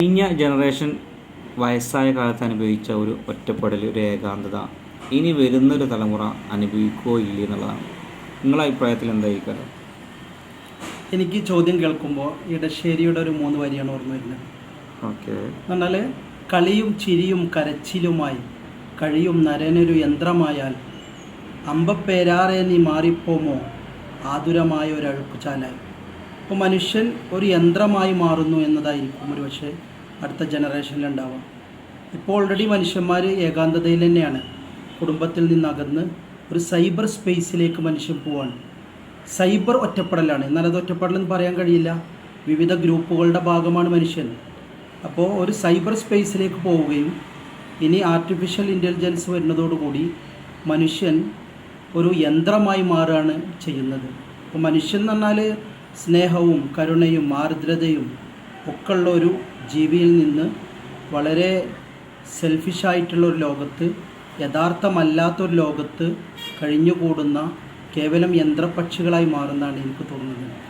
കഴിഞ്ഞ ജനറേഷൻ വയസ്സായ കാലത്ത് അനുഭവിച്ച ഒരു ഒറ്റപ്പെടൽ ഒരു ഏകാന്തത ഇനി വരുന്നൊരു തലമുറ അനുഭവിക്കുകയോ ഇല്ലേ എന്നുള്ളതാണ്. നിങ്ങളുടെ അഭിപ്രായത്തിൽ എന്തായിരിക്കും എനിക്ക് ചോദ്യം കേൾക്കുമ്പോൾ ഇടശ്ശേരിയുടെ ഒരു മൂന്ന് വരിയാണ് ഓർമ്മ വരുന്നത്. ഓക്കെ. എന്നാൽ കളിയും ചിരിയും കരച്ചിലുമായി കഴിയും നരനൊരു യന്ത്രമായാൽ അമ്പപ്പേരാറെ നീ മാറിപ്പോമോ? ആതുരമായ ഒരു അഴുക്കുചാലായി. അപ്പോൾ മനുഷ്യൻ ഒരു യന്ത്രമായി മാറുന്നു എന്നതായിരിക്കും ഒരു പക്ഷേ അടുത്ത ജനറേഷനിൽ ഉണ്ടാവുക ഇപ്പോൾ ഓൾറെഡി മനുഷ്യന്മാർ ഏകാന്തതയിൽ തന്നെയാണ്. കുടുംബത്തിൽ നിന്നകന്ന് ഒരു സൈബർ സ്പേസിലേക്ക് മനുഷ്യൻ പോവാണ്. സൈബർ ഒറ്റപ്പെടലാണ്. എന്നാൽ അത് ഒറ്റപ്പെടലെന്ന് പറയാൻ കഴിയില്ല. വിവിധ ഗ്രൂപ്പുകളുടെ ഭാഗമാണ് മനുഷ്യൻ. അപ്പോൾ ഒരു സൈബർ സ്പേസിലേക്ക് പോവുകയും ഇനി ആർട്ടിഫിഷ്യൽ ഇന്റലിജൻസ് വരുന്നതോടുകൂടി മനുഷ്യൻ ഒരു യന്ത്രമായി മാറുകയാണ് ചെയ്യുന്നത്. അപ്പോൾ മനുഷ്യൻ എന്ന് പറഞ്ഞാൽ സ്നേഹവും കരുണയും ആർദ്രതയും ഒക്കെ ഉള്ള ഒരു ജീവിയിൽ നിന്ന് വളരെ സെൽഫിഷായിട്ടുള്ള ഒരു ലോകത്ത് യഥാർത്ഥമല്ലാത്തൊരു ലോകത്ത് കഴിഞ്ഞുകൂടുന്ന കേവലം യന്ത്രപക്ഷികളായി മാറുന്നതാണ് എനിക്ക് തോന്നുന്നത്.